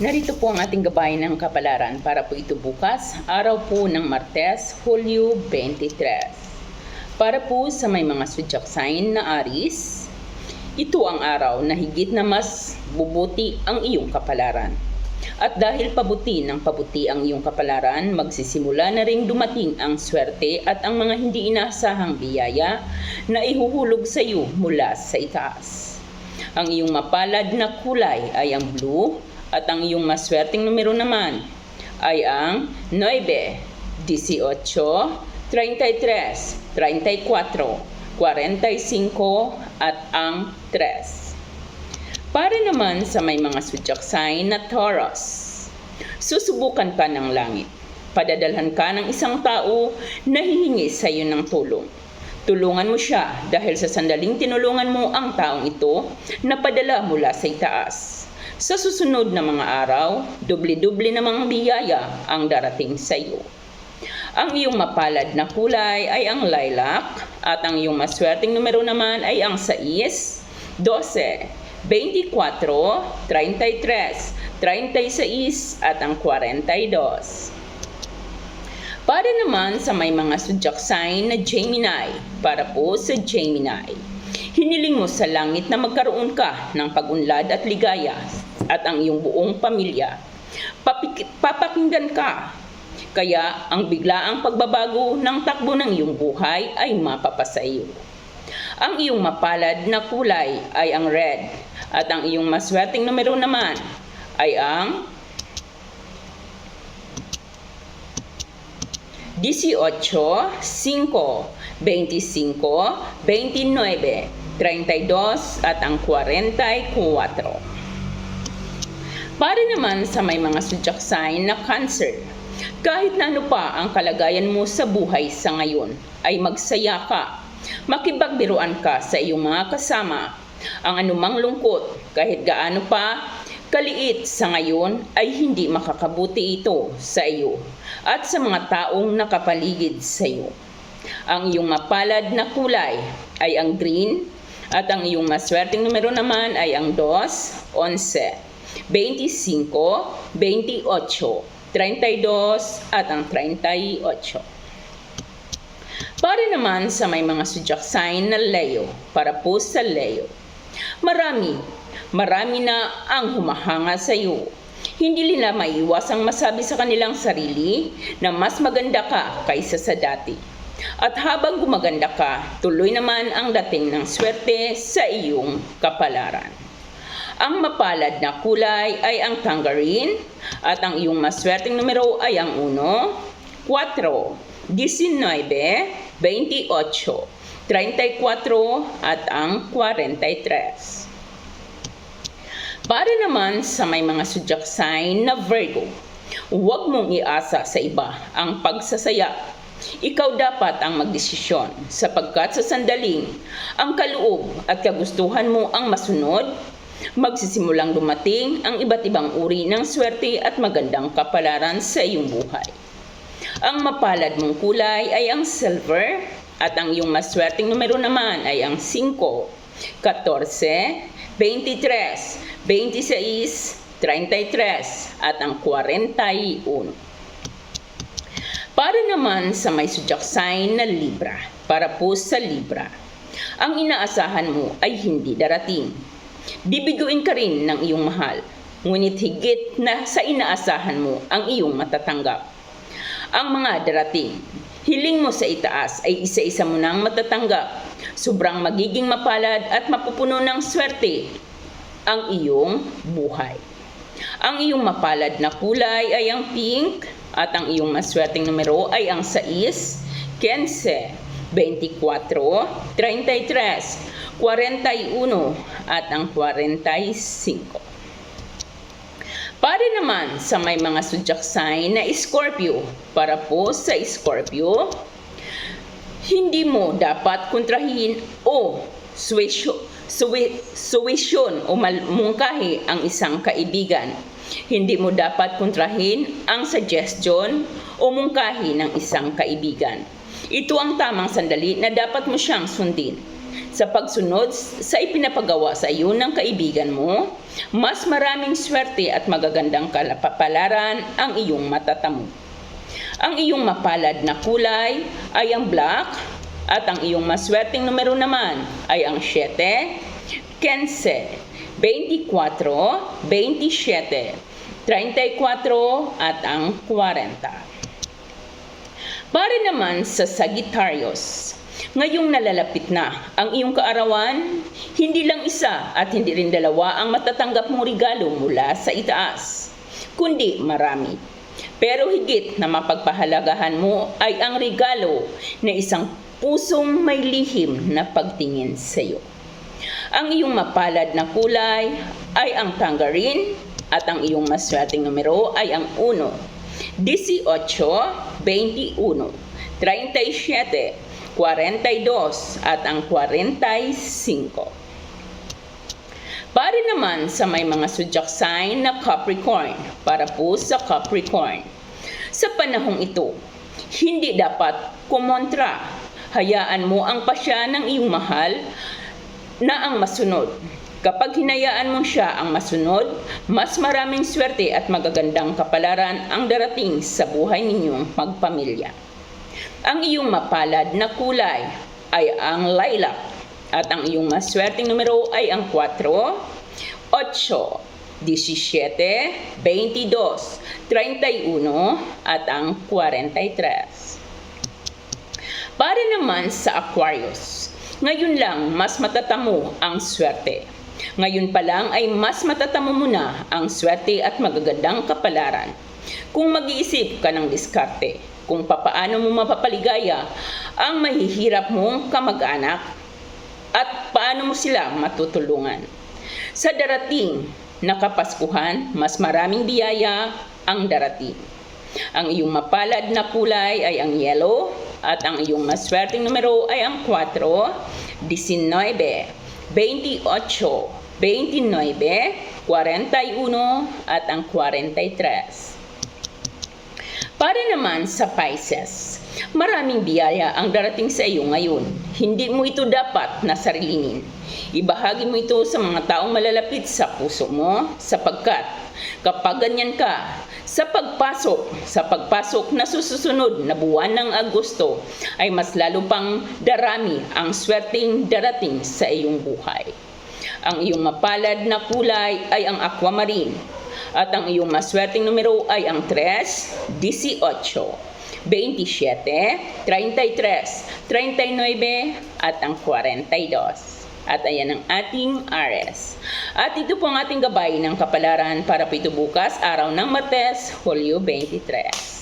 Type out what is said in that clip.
Narito po ang ating gabay ng kapalaran para po ito bukas, araw po ng Martes, Hulyo 23. Para po sa may mga zodiac sign na Aris, ito ang araw na higit na mas bubuti ang iyong kapalaran. At dahil pabuti ng pabuti ang iyong kapalaran, magsisimula na ring dumating ang swerte at ang mga hindi inaasahang biyaya na ihuhulog sa iyo mula sa itaas. Ang iyong mapalad na kulay ay ang blue at ang iyong maswerteng numero naman ay ang 9, 18, 33, 34, 45 at ang 3. Para naman sa may mga zodiac sign na Taurus, susubukan ka ng langit. Padadalhan ka ng isang tao na hihingi sa iyo ng tulong. Tulungan mo siya dahil sa sandaling tinulungan mo ang taong ito na padala mula sa itaas. Sa susunod na mga araw, doble-doble na mga biyaya ang darating sa iyo. Ang iyong mapalad na kulay ay ang lilac at ang iyong maswerteng numero naman ay ang 6, 12, 24, 33, 36 at ang 42. Para naman sa may mga zodiac sign na Gemini, para po sa Gemini. Hiniling mo sa langit na magkaroon ka ng pag-unlad at ligaya at ang iyong buong pamilya. Papik- papakinggan ka. Kaya ang biglaang pagbabago ng takbo ng iyong buhay ay mapapasa iyo. Ang iyong mapalad na kulay ay ang red at ang iyong maswerteng numero naman ay ang 18, 5, 25, 29, 32 at ang 44. Para naman sa may mga sign na cancer, kahit na ano pa ang kalagayan mo sa buhay sa ngayon, ay magsaya ka. Makibagbiruan ka sa iyong mga kasama. Ang anumang lungkot, kahit gaano pa kaliit sa ngayon, ay hindi makakabuti ito sa iyo at sa mga taong nakapaligid sa iyo. Ang iyong mapalad na kulay ay ang green at ang iyong maswerteng numero naman ay ang 2, 11. 25, 28, 32 at ang 38. Para naman sa may mga zodiac sign na Leo, para po sa Leo. Marami, marami na ang humahanga sa iyo. Hindi nila maiwasang masabi sa kanilang sarili na mas maganda ka kaysa sa dati. At habang gumaganda ka, tuloy naman ang dating ng swerte sa iyong kapalaran. Ang mapalad na kulay ay ang tangerine at ang iyong maswerteng numero ay ang 1, 4, 19, 28, 34 at ang 43. Para naman sa may mga zodiac sign na Virgo, huwag mong iasa sa iba ang pagsasaya. Ikaw dapat ang magdesisyon sapagkat sa sandaling ang kaloob at kagustuhan mo ang masunod magsisimulang dumating ang iba't ibang uri ng swerte at magandang kapalaran sa iyong buhay. Ang mapalad mong kulay ay ang silver at ang iyong maswerteng numero naman ay ang 5, 14, 23, 26, 33 at ang 41. Para naman sa may zodiac sign na Libra, para po sa Libra, ang inaasahan mo ay hindi darating Bibiguin ka rin ng iyong mahal, ngunit higit na sa inaasahan mo ang iyong matatanggap. Ang mga darating, hiling mo sa itaas ay isa-isa mo nang matatanggap. Sobrang magiging mapalad at mapupuno ng swerte ang iyong buhay. Ang iyong mapalad na kulay ay ang pink at ang iyong maswerteng numero ay ang 6, 15, 24, 33, 41 at ang 45. Para naman sa may mga zodiac sign na Scorpio, para po sa Scorpio, hindi mo dapat kontrahin o suwisyon, o mungkahi ang isang kaibigan. Hindi mo dapat kontrahin ang suggestion o mungkahi ng isang kaibigan. Ito ang tamang sandali na dapat mo siyang sundin sa pagsunod sa ipinapagawa sa iyo ng kaibigan mo, mas maraming swerte at magagandang kalapapalaran ang iyong matatamo. Ang iyong mapalad na kulay ay ang black at ang iyong maswerteng numero naman ay ang 7, 15, 24, 27, 34 at ang 40. Para naman sa Sagittarius, ngayong nalalapit na ang iyong kaarawan, hindi lang isa at hindi rin dalawa ang matatanggap mong regalo mula sa itaas, kundi marami. Pero higit na mapagpahalagahan mo ay ang regalo na isang pusong may lihim na pagtingin sa iyo. Ang iyong mapalad na kulay ay ang tangerine at ang iyong maswerteng numero ay ang 1, 18, 21, 37, 42 at ang 45. Para naman sa may mga zodiac sign na Capricorn, para po sa Capricorn. Sa panahong ito, hindi dapat kumontra. Hayaan mo ang pasya ng iyong mahal na ang masunod. Kapag hinayaan mo siya ang masunod, mas maraming swerte at magagandang kapalaran ang darating sa buhay ninyong magpamilya. Ang iyong mapalad na kulay ay ang lilac at ang iyong maswerteng numero ay ang 4, 8, 17, 22, 31 at ang 43. Para naman sa Aquarius, ngayon lang mas matatamo ang swerte. Ngayon pa lang ay mas matatamo mo na ang swerte at magagandang kapalaran. Kung mag-iisip ka ng diskarte, kung papaano mo mapapaligaya ang mahihirap mong kamag-anak at paano mo sila matutulungan. Sa darating na Kapaskuhan, mas maraming biyaya ang darating. Ang iyong mapalad na kulay ay ang yellow at ang iyong maswerteng numero ay ang 4, 19, 28, 29, 41 at ang 43. Para naman sa Pisces, maraming biyaya ang darating sa iyo ngayon. Hindi mo ito dapat na sarilinin. Ibahagi mo ito sa mga taong malalapit sa puso mo sapagkat kapag ganyan ka, sa pagpasok, sa pagpasok na susunod na buwan ng Agosto ay mas lalo pang darami ang swerteng darating sa iyong buhay. Ang iyong mapalad na kulay ay ang aquamarine at ang iyong maswerteng numero ay ang 3, 18, 27, 33, 39 at ang 42. At ayan ang ating RS. At ito po ang ating gabay ng kapalaran para po ito bukas, araw ng Martes, Hulyo 23.